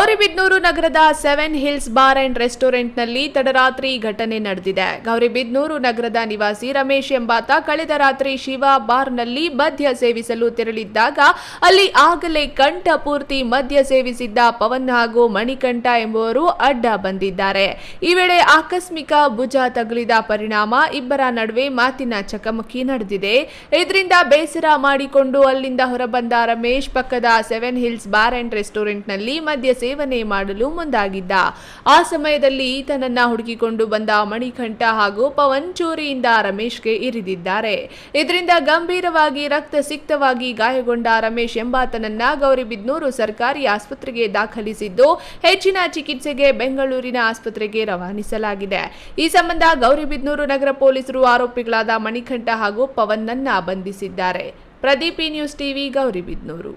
ಗೌರಿಬಿದನೂರು ನಗರದ seven hills bar and ರೆಸ್ಟೋರೆಂಟ್ನಲ್ಲಿ ತಡರಾತ್ರಿ ಘಟನೆ ನಡೆದಿದೆ. ಗೌರಿಬಿದ್ನೂರು ನಗರದ ನಿವಾಸಿ ರಮೇಶ್ ಎಂಬಾತ ಕಳೆದ ರಾತ್ರಿ ಶಿವ ಬಾರ್ನಲ್ಲಿ ಮದ್ಯ ಸೇವಿಸಲು ತೆರಳಿದ್ದಾಗ ಅಲ್ಲಿ ಆಗಲೇ ಕಂಠ ಪೂರ್ತಿ ಮದ್ಯ ಸೇವಿಸಿದ್ದ ಪವನ್ ಹಾಗೂ ಮಣಿಕಂಠ ಎಂಬುವರು ಅಡ್ಡ ಬಂದಿದ್ದಾರೆ. ಈ ವೇಳೆ ಆಕಸ್ಮಿಕ ಭುಜ ತಗುಲಿದ ಪರಿಣಾಮ ಇಬ್ಬರ ನಡುವೆ ಮಾತಿನ ಚಕಮಕಿ ನಡೆದಿದೆ. ಇದರಿಂದ ಬೇಸರ ಮಾಡಿಕೊಂಡು ಅಲ್ಲಿಂದ ಹೊರಬಂದ ರಮೇಶ್ ಪಕ್ಕದ ಸೆವೆನ್ ಹಿಲ್ಸ್ ಬಾರ್ ಅಂಡ್ ರೆಸ್ಟೋರೆಂಟ್ನಲ್ಲಿ ಮದ್ಯ ಸೇವನೆ ಮಾಡಲು ಮುಂದಾಗಿದ್ದ. ಆ ಸಮಯದಲ್ಲಿ ಈತನನ್ನ ಹುಡುಕಿಕೊಂಡು ಬಂದ ಮಣಿಕಂಠ ಹಾಗೂ ಪವನ್ ಚೂರಿಯಿಂದ ರಮೇಶ್ಗೆ ಇರಿದಿದ್ದಾರೆ. ಇದರಿಂದ ಗಂಭೀರವಾಗಿ ರಕ್ತ ಸಿಕ್ತವಾಗಿ ಗಾಯಗೊಂಡ ರಮೇಶ್ ಎಂಬಾತನನ್ನ ಗೌರಿಬಿದ್ನೂರು ಸರ್ಕಾರಿ ಆಸ್ಪತ್ರೆಗೆ ದಾಖಲಿಸಿದ್ದು, ಹೆಚ್ಚಿನ ಚಿಕಿತ್ಸೆಗೆ ಬೆಂಗಳೂರಿನ ಆಸ್ಪತ್ರೆಗೆ ರವಾನಿಸಲಾಗಿದೆ. ಈ ಸಂಬಂಧ ಗೌರಿಬಿದ್ನೂರು ನಗರ ಪೊಲೀಸರು ಆರೋಪಿಗಳಾದ ಮಣಿಕಂಠ ಹಾಗೂ ಪವನ್ನನ್ನ ಬಂಧಿಸಿದ್ದಾರೆ. ಪ್ರದೀಪಿ ನ್ಯೂಸ್ ಟಿವಿ ಗೌರಿಬಿದ್ನೂರು